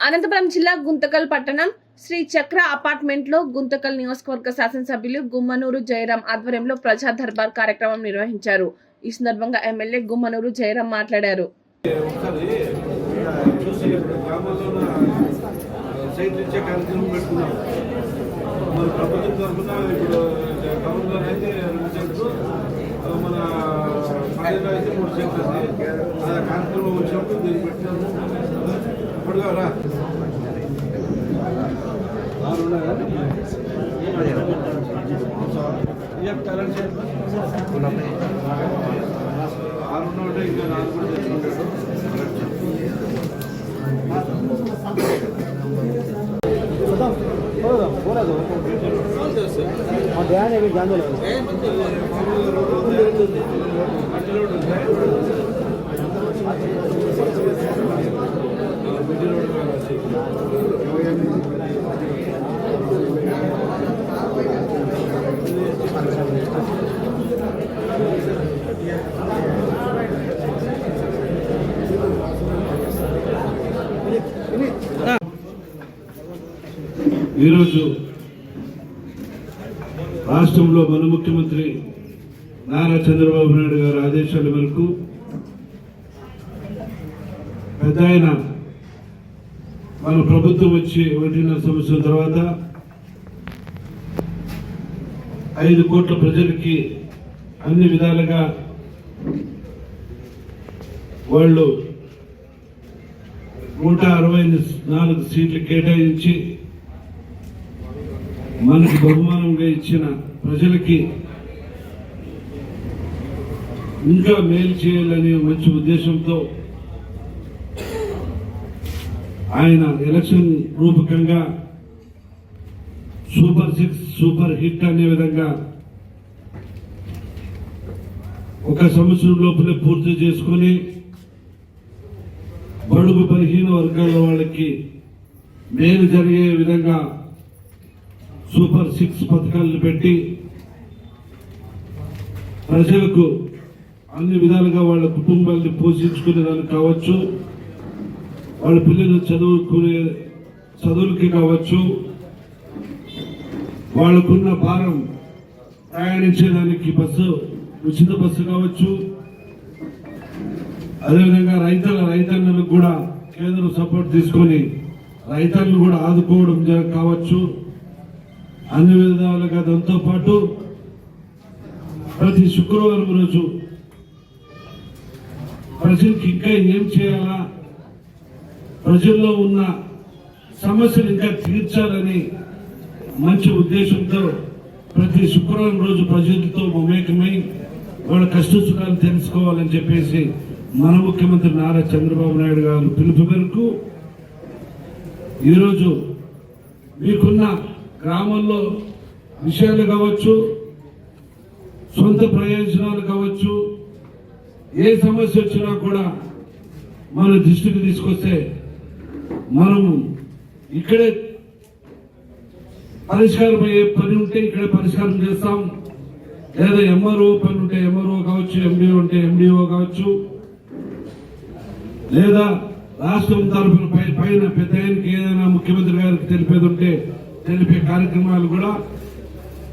అనంతపురం జిల్లా గుంతకల్ పట్టణం శ్రీ చక్ర అపార్ట్మెంట్లో గుంతకల్ నియోజకవర్గ శాసనసభ్యులు గుమ్మనూరు జయరాం ఆధ్వర్యంలో ప్రజా దర్బార్ కార్యక్రమం నిర్వహించారు. ఈ సందర్భంగా ఎమ్మెల్యే గుమ్మనూరు జయరాం మాట్లాడారు. కార్యక్రమం మన కార్యక్రమం వచ్చినప్పుడు దీన్ని పెట్టినాము ఇప్పుడుగా రా ఆరు ఉన్నాయా? ఏం కరెంట్ చేయాలి? ఆరు ఉన్నోటే ఇంకా నాలుగు కూడా తెచ్చుకుంటాడు ఈరోజు రాష్ట్రంలో మన ముఖ్యమంత్రి నారా చంద్రబాబు నాయుడు గారి ఆదేశాల మేరకు పెద్ద ఆయన మన ప్రభుత్వం వచ్చి ఒకటిన్నర సంవత్సరం తర్వాత ఐదు కోట్ల ప్రజలకి అన్ని విధాలుగా వాళ్ళు నూట అరవై నాలుగు సీట్లు కేటాయించి మనకి బహుమానంగా ఇచ్చిన ప్రజలకి ఇంకా మేలు చేయాలనే మంచి ఉద్దేశంతో ఆయన ఎలక్షన్ రూపకంగా సూపర్ సిక్స్ సూపర్ హిట్ అనే విధంగా ఒక సంవత్సరం లోపలే పూర్తి చేసుకుని బడుగు బలహీన వర్గాల వాళ్ళకి మేలు జరిగే విధంగా సూపర్ సిక్స్ పథకాలను పెట్టి ప్రజలకు అన్ని విధాలుగా వాళ్ళ కుటుంబాన్ని పోషించుకునే దానికి కావచ్చు వాళ్ళ పిల్లలు చదువుకునే చదువులకి కావచ్చు వాళ్ళకున్న భారం ప్రయాణించేదానికి బస్సు ఉచిత బస్సు కావచ్చు. అదేవిధంగా రైతుల రైతన్నలకు కూడా కేంద్రం సపోర్ట్ తీసుకొని రైతన్నలు కూడా ఆదుకోవడం కావచ్చు. అన్ని విధాలుగా దాంతో పాటు ప్రతి శుక్రవారం రోజు ప్రజలకు ఇంకా ఏం చేయాలా? ప్రజల్లో ఉన్న సమస్యలు ఇంకా తీర్చాలని మంచి ఉద్దేశంతో ప్రతి శుక్రవారం రోజు ప్రజలతో మమేకమై వాళ్ళ కష్టసుఖాలు తెలుసుకోవాలని చెప్పేసి మన ముఖ్యమంత్రి నారా చంద్రబాబు నాయుడు గారు పిలుపు మేరకు ఈరోజు మీకున్న గ్రామంలో విషయాలు కావచ్చు సొంత ప్రయోజనాలు కావచ్చు ఏ సమస్య వచ్చినా కూడా మన దృష్టికి తీసుకొస్తే మనము ఇక్కడే పరిష్కారం అయ్యే పని ఉంటే ఇక్కడే పరిష్కారం చేస్తాం. లేదా ఎంఆర్ఓ పని ఉంటే ఎంఆర్ఓ కావచ్చు ఎండిఓ ఉంటే ఎండిఓ కావచ్చు. లేదా రాష్ట్రం తరఫున పైన పెద్ద ఆయనకి ఏదైనా ముఖ్యమంత్రి గారికి తెలిపేది ఉంటే తెలిపే కార్యక్రమాలు కూడా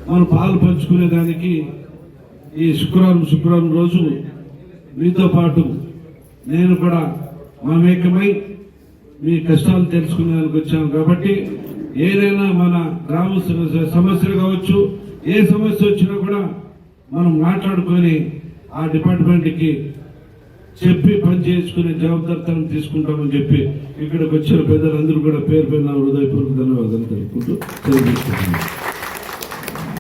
మనం పాలు పంచుకునేదానికి ఈ శుక్రవారం శుక్రవారం రోజు మీతో పాటు నేను కూడా మమేకమై మీ కష్టాలు తెలుసుకునేందుకు వచ్చాను కాబట్టి ఏదైనా మన గ్రామ సమస్య- సమస్యలు కావచ్చు ఏ సమస్య వచ్చినా కూడా మనం మాట్లాడుకొని ఆ డిపార్ట్మెంట్కి చెప్పి పనిచేసుకునే జవాబుదారితనం తీసుకుంటామని చెప్పి ఇక్కడికి వచ్చిన పెద్దలందరూ కూడా పేరు పేరు నా హృదయపూర్వక ధన్యవాదాలు తెలుపుకుంటూ తెలియజేస్తున్నాను